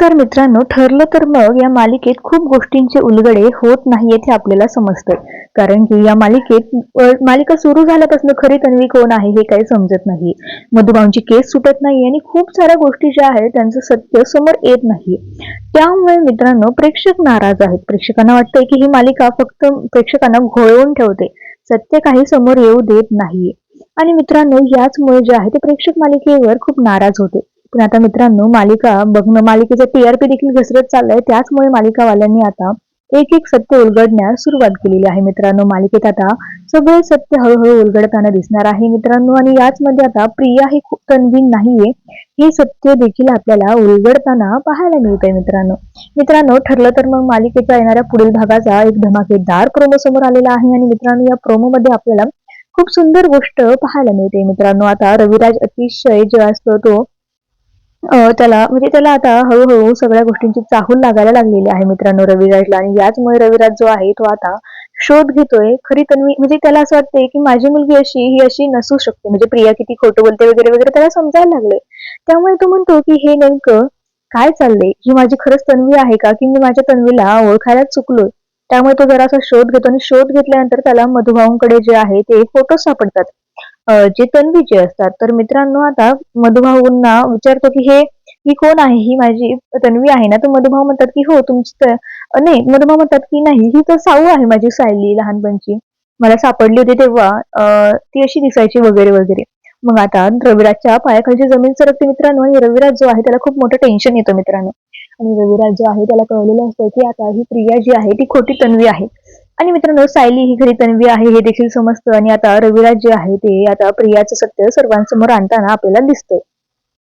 नमस्कार मित्रांनो ठरलं तर मग या मालिकेत खूप गोष्टींचे उलगडे होत नाही हे आपल्याला समजतं. कारण की या मालिकेत मालिका सुरू झाल्यापासून खरी तन्वी कोण आहे हे काही समजत नाही. मधुभाऊंची केस सुटत नाही आणि खूप साऱ्या गोष्टी ज्या आहेत त्यांचं सत्य समोर येत नाही. त्यामुळे मित्रांनो प्रेक्षक नाराज आहेत. प्रेक्षकांना वाटतंय की ही मालिका फक्त प्रेक्षकांना घोळवून ठेवते. सत्य काही समोर येऊ देत नाहीये आणि मित्रांनो याचमुळे जे आहे ते प्रेक्षक मालिकेवर खूप नाराज होते. पण आता मित्रांनो मालिका बघणं मालिकेचं टीआरपी देखील घसरत चाललंय. त्याचमुळे मालिकावाल्यांनी आता एक एक सत्य उलगडण्यास सुरुवात केलेली आहे मित्रांनो. मालिकेत आता सगळे सत्य हळूहळू उलगडताना दिसणार आहे मित्रांनो. आणि याचमध्ये आता प्रिया ही खूप तन्वीन नाहीये. हे सत्य देखील आपल्याला उलगडताना पाहायला मिळतंय मित्रांनो. मित्रांनो ठरलं तर मग मालिकेच्या येणाऱ्या पुढील भागाचा एक धमाकेदार प्रोमो समोर आलेला आहे. आणि मित्रांनो या प्रोमो मध्ये आपल्याला खूप सुंदर गोष्ट पाहायला मिळते मित्रांनो. आता रविराज अतिशय जो असतो तो त्याला म्हणजे त्याला आता हळूहळू सगळ्या गोष्टींची चाहूल लागायला लागलेली आहे मित्रांनो रविराजला. आणि याचमुळे रविराज जो आहे तो आता शोध घेतोय. खरी तन्वी म्हणजे त्याला असं वाटतंय की माझी मुलगी अशी ही अशी नसू शकते. म्हणजे प्रिया किती खोटं बोलते वगैरे वगैरे त्याला समजायला लागले. त्यामुळे तो म्हणतो की हे नेमकं काय चाललंय? ही माझी खरंच तन्वी आहे का? की मी माझ्या तन्वीला ओळखायला चुकलोय? त्यामुळे तो जरासा शोध घेतो. आणि शोध घेतल्यानंतर त्याला मधुभाऊंकडे जे आहे ते फोटो सापडतात. जे तन्वीचे असतात तर मित्रांनो आता मधुभाऊंना विचारतो की हे ही कोण आहे? ही माझी तन्वी आहे ना? तर मधुभाऊ म्हणतात की हो तुमची नाही मधुभाऊ म्हणतात की नाही ही तर साऊ आहे माझी सायली लहानपणची. मला सापडली होती तेव्हा ती अशी दिसायची वगैरे वगैरे. मग आता रविराजच्या पायाखालची जमीन सरकते मित्रांनो आणि रविराज जो आहे त्याला खूप मोठं टेन्शन येतं मित्रांनो. आणि रविराज जो आहे त्याला कळलेलं असतं की आता ही प्रिया जी आहे ती खोटी तन्वी आहे. आणि मित्रांनो सायली ही खरी तन्वी आहे हे देखील समजतं. आणि आता रविराज जे आहे ते आता प्रियाचं सत्य सर्वांसमोर आणताना आपल्याला दिसतंय.